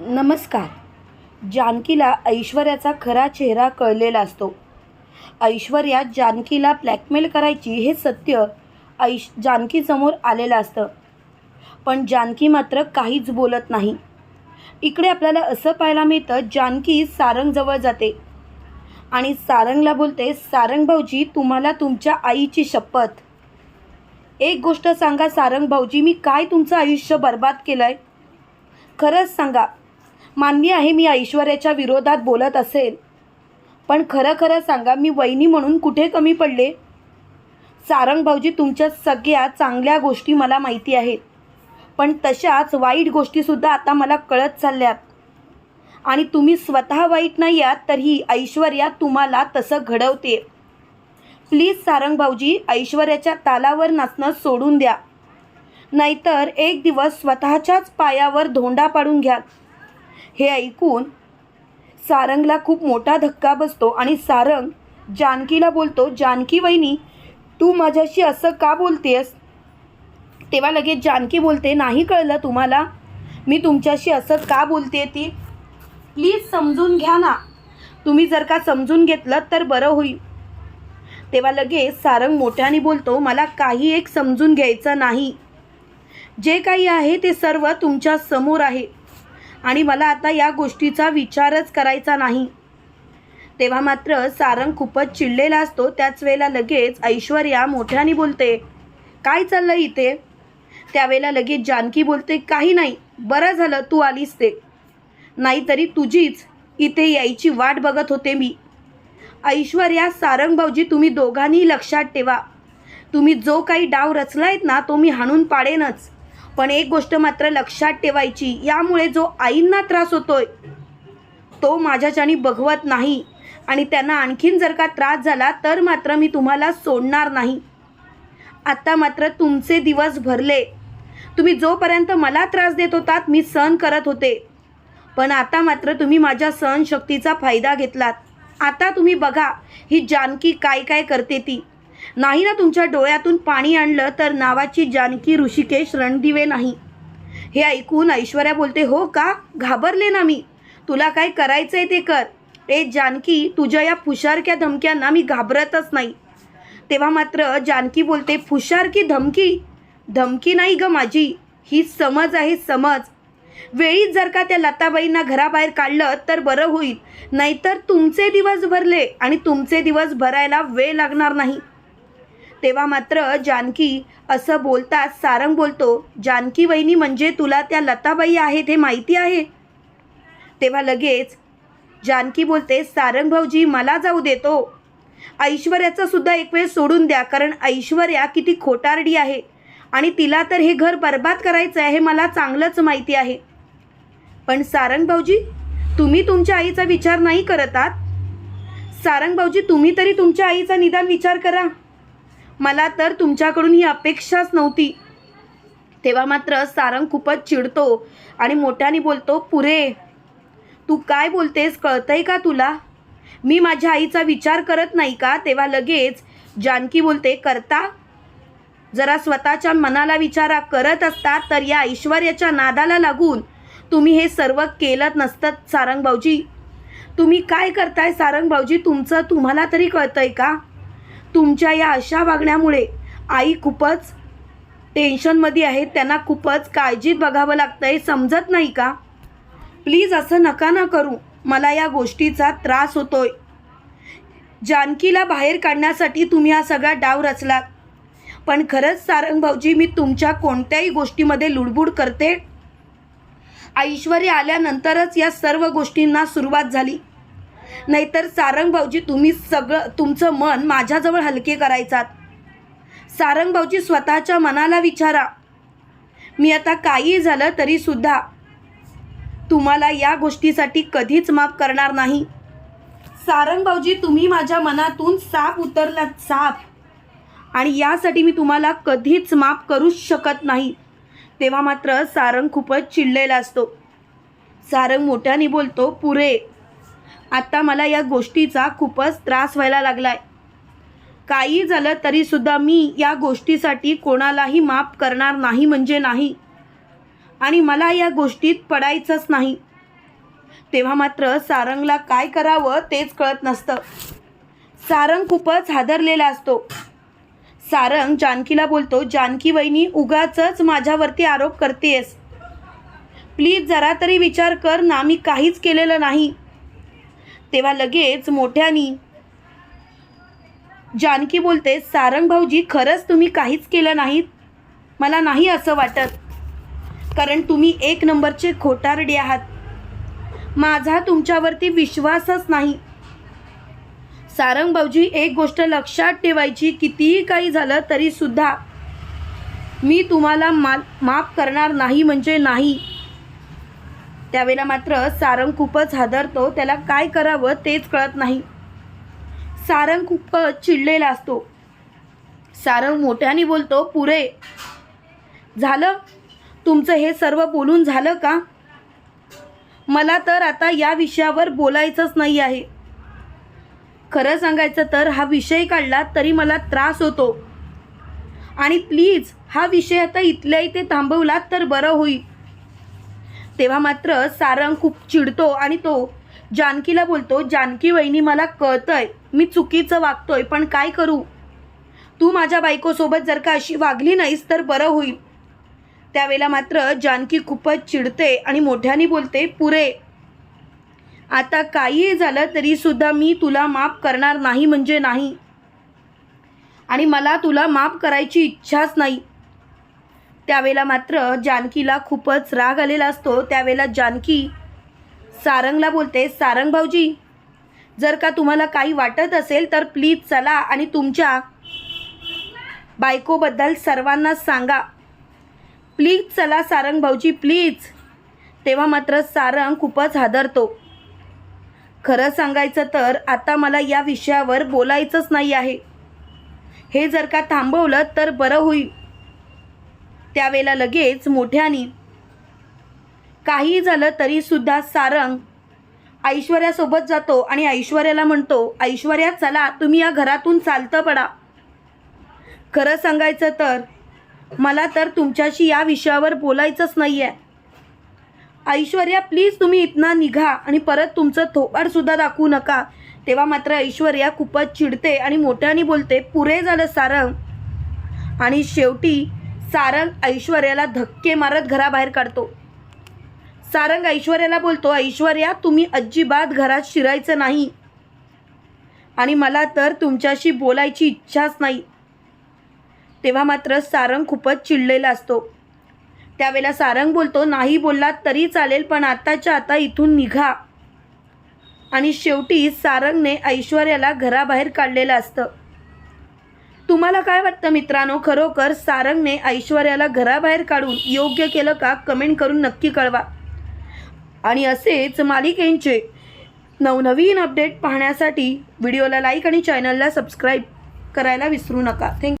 नमस्कार. जानकीला ऐश्वर्याचा खरा चेहरा कळलेला असतो. ऐश्वर्या जानकीला ब्लॅकमेल करायची हे सत्य ऐश जानकीसमोर आलेलं असतं. पण जानकी मात्र काहीच बोलत नाही. इकडे आपल्याला असं पाहायला मिळतं जानकी सारंगजवळ जाते. आणि सारंगला बोलते सारंग भाऊजी तुम्हाला तुमच्या आईची शपथ. एक गोष्ट सांगा सारंग भाऊजी मी काय तुमचं आयुष्य बर्बाद केलं आहे खरंच सांगा मान्य आहे मी ऐश्वर्याच्या विरोधात बोलत असेल. पण खरं खरं सांगा मी वहिनी म्हणून कुठे कमी पडले? सारंग भाऊजी तुमच्या सगळ्या चांगल्या गोष्टी मला माहिती आहेत. पण तशाच वाईट गोष्टीसुद्धा आता मला कळत चालल्यात. आणि तुम्ही स्वतः वाईट नाही आहात तरीही ऐश्वर्या तुम्हाला तसं घडवते. प्लीज सारंग भाऊजी ऐश्वर्याच्या तालावर नाचणं सोडून द्या. नाहीतर एक दिवस स्वतःच्याच पायावर धोंडा पाडून घ्या. हे ऐकून सारंगला खूप मोठा धक्का बसतो आणि सारंग जानकीला बोलतो जानकी वहिनी तू माझ्याशी असं का बोलतेस? तेव्हा लगेच जानकी बोलते नाही कळलं तुम्हाला? मी तुमच्याशी असं का बोलते ती? प्लीज समजून घ्या ना. तुम्ही जर का समजून घेतलं तर बरं होईल. तेव्हा लगेच सारंग मोठ्याने बोलतो मला काही एक समजून घ्यायचं नाही. जे काही आहे ते सर्व तुमच्यासमोर आहे. आणि मला आता या गोष्टीचा विचारच करायचा नाही. तेव्हा मात्र सारंग खूपच चिडलेला असतो. त्याच वेळेला लगेच ऐश्वर्या मोठ्याने बोलते काय चाललं इथे? त्यावेळेला लगेच जानकी बोलते काही नाही बरं झालं तू आलीस ते. नाहीतरी तुझीच इथे यायची वाट बघत होते मी. ऐश्वर्या सारंग भाऊजी तुम्ही दोघांनी लक्षात ठेवा. तुम्ही जो काही डाव रचलायत ना तो मी हाणून पाडेनच. पण एक गोष्ट मात्र लक्षात ठेवायची यामुळे जो आईंना त्रास होतोय तो माझ्याच्यानी बघवत नाही आणि त्यांना आणखीन जर का त्रास झाला तर मात्र मी तुम्हाला सोडणार नाही. आता मात्र तुमचे दिवस भरले. तुम्ही जोपर्यंत मला त्रास देत होतात मी सहन करत होते. पण आता मात्र तुम्ही माझ्या सहनशक्तीचा फायदा घेतलात. आता तुम्ही बघा ही जानकी काय काय करते ती. नाही ना तुमच्या डोळ्यातून पाणी आणलं तर नावाची जानकी ऋषिकेश रणदिवे नाही. हे ऐकून ऐश्वर्या बोलते हो का? घाबरले ना मी. तुला काय करायचं आहे ते कर. ए जानकी तुझ्या या फुशारक्या धमक्यांना मी घाबरतच नाही. तेव्हा मात्र जानकी बोलते फुशारकी धमकी? धमकी नाही ग माझी. ही समज आहे समज. वेळीच जर का त्या लताबाईंना घराबाहेर काढलं तर बरं होईल. नाहीतर तुमचे दिवस भरले आणि तुमचे दिवस भरायला वेळ लागणार नाही. तेव्हा मात्र जानकी असं बोलताच सारंग बोलतो जानकी वहिनी म्हणजे तुला त्या लताबाई आहेत हे माहिती आहे? तेव्हा लगेच जानकी बोलते सारंग भाऊजी मला जाऊ देतो ऐश्वर्याचं सुद्धा एक वेळ सोडून द्या कारण ऐश्वर्या किती खोटारडी आहे आणि तिला तर हे घर बर्बाद करायचं आहे हे मला चांगलंच माहिती आहे. पण सारंग भाऊजी तुम्ही तुमच्या आईचा विचार नाही करत आहात? सारंग भाऊजी तुम्ही तरी तुमच्या आईचा निदान विचार करा. मला तर तुमच्याकडून ही अपेक्षाच नव्हती. तेव्हा मात्र सारंग खूपच चिडतो आणि मोठ्याने बोलतो पुरे तू काय बोलतेस? कळतंय का तुला? मी माझ्या आईचा विचार करत नाही का? तेव्हा लगेच जानकी बोलते करता? जरा स्वतःच्या मनाला विचारा करत असता तर या ऐश्वर्याच्या नादाला लागून तुम्ही हे सर्व केलं नसतं सारंग भाऊजी. तुम्ही काय करताय सारंग भाऊजी? तुमचं तुम्हाला तरी कळतंय का? तुमच्या या अशा वागण्यामुळे आई खूपच टेन्शनमध्ये आहे. त्यांना खूपच काळजीत बघावं लागतं आहे समजत नाही का? प्लीज असं नका ना करू. मला या गोष्टीचा त्रास होतोय. जानकीला बाहेर काढण्यासाठी तुम्ही हा सगळा डाव रचलात. पण खरंच सारंग भाऊजी मी तुमच्या कोणत्याही गोष्टीमध्ये लुडबुड करते? ऐश्वर्य आल्यानंतरच या सर्व गोष्टींना सुरुवात झाली. नाहीतर सारंग भाऊजी तुम्ही सगळं तुमचं मन माझ्याजवळ हलके करायचात. सारंग भाऊजी स्वतःच्या मनाला विचारा. मी आता काही झालं तरी सुद्धा तुम्हाला या गोष्टीसाठी कधीच माफ करणार नाही. सारंग भाऊजी तुम्ही माझ्या मनातून साप उतरलात साप. आणि यासाठी मी तुम्हाला कधीच माफ करूच शकत नाही. तेव्हा मात्र सारंग खूपच चिडलेला असतो. सारंग मोठ्याने बोलतो पुरे आता मला या गोष्टीचा खूपच त्रास व्हायला लागलाय. काही झालं तरीसुद्धा मी या गोष्टीसाठी कोणालाही माफ करणार नाही म्हणजे नाही. आणि मला या गोष्टीत पडायचंच नाही. तेव्हा मात्र सारंगला काय करावं तेच कळत नसतं. सारंग खूपच हादरलेला असतो. सारंग जानकीला बोलतो जानकी वहिनी उगाच माझ्यावरती आरोप करतेस प्लीज जरा तरी विचार कर ना मी काहीच केलेलं नाही. तेव्हा लगेच मोठ्यानी जानकी बोलते सारंग भाऊजी खरंच तुम्ही काहीच केलं नाहीत? मला नाही असं वाटत. कारण तुम्ही एक नंबरचे खोटारडे आहात. माझा तुमच्यावरती विश्वासच नाही. सारंग भाऊजी एक गोष्ट लक्षात ठेवायची कितीही काही झालं तरी सुद्धा मी तुम्हाला मा माफ करणार नाही म्हणजे नाही. त्यावेळेला मात्र सारंग खूपच हादरतो. त्याला काय करावं तेच कळत नाही. सारंग खूपच चिडलेला असतो. सारंग मोठ्याने बोलतो पुरे झालं? तुमचं हे सर्व बोलून झालं का? मला तर आता या विषयावर बोलायचंच नाही आहे. खरं सांगायचं तर हा विषय काढला तरी मला त्रास होतो. आणि प्लीज हा विषय आता इथल्या इथे थांबवला तर बरं होईल. तेव्हा मात्र सारंग खूप चिडतो आणि तो जानकीला बोलतो जानकी वहिनी मला कळतंय मी चुकीचं वागतोय पण काय करू? तू माझ्या बायकोसोबत जर का अशी वागली नाहीस तर बरं होईल. त्यावेळेला मात्र जानकी खूपच चिडते आणि मोठ्याने बोलते पुरे आता काहीही झालं तरी सुद्धा मी तुला माफ करणार नाही म्हणजे नाही. आणि मला तुला माफ करायची इच्छाच नाही. त्यावेळेला मात्र जानकीला खूपच राग आलेला असतो. त्यावेळेला जानकी सारंगला बोलते सारंग भाऊजी जर का तुम्हाला काही वाटत असेल तर प्लीज चला आणि तुमच्या बायकोबद्दल सर्वांना सांगा. प्लीज चला सारंग भाऊजी प्लीज. तेव्हा मात्र सारंग खूपच हादरतो. खरं सांगायचं तर आता मला या विषयावर बोलायचंच नाही आहे. हे जर का थांबवलं तर बरं होईल. त्यावेळेला लगेच मोठ्याने काही झालं तरी सुद्धा सारंग ऐश्वर्यासोबत जातो आणि ऐश्वर्याला म्हणतो ऐश्वर्या चला तुम्ही या घरातून चालतं पडा. खरं सांगायचं तर मला तर तुमच्याशी या विषयावर बोलायचंच नाही आहे ऐश्वर्या प्लीज तुम्ही इथनं निघा आणि परत तुमचं थोबाडसुद्धा दाखवू नका. तेव्हा मात्र ऐश्वर्या खूपच चिडते आणि मोठ्याने बोलते पुरे झालं सारंग. आणि शेवटी सारंग ऐश्वर्याला धक्के मारत घराबाहेर काढतो. सारंग ऐश्वर्याला बोलतो ऐश्वर्या तुम्ही अजिबात घरात शिरायचं नाही. आणि मला तर तुमच्याशी बोलायची इच्छाच नाही. तेव्हा मात्र सारंग खूपच चिडलेला असतो. त्यावेळेला सारंग बोलतो नाही बोललात तरी चालेल पण आताच्या आता इथून निघा. आणि शेवटी सारंगने ऐश्वर्याला घराबाहेर काढलेलं असतं. तुम्हाला काय वाटतं मित्रांनो? खरोखर सारंगने ऐश्वर्याला घराबाहेर काढून योग्य केलं का? कमेंट करून नक्की कळवा. आणि असेच मालिकेंचे नवनवीन अपडेट पाहण्यासाठी व्हिडिओला लाईक आणि चॅनलला सबस्क्राईब करायला विसरू नका. थँक्यू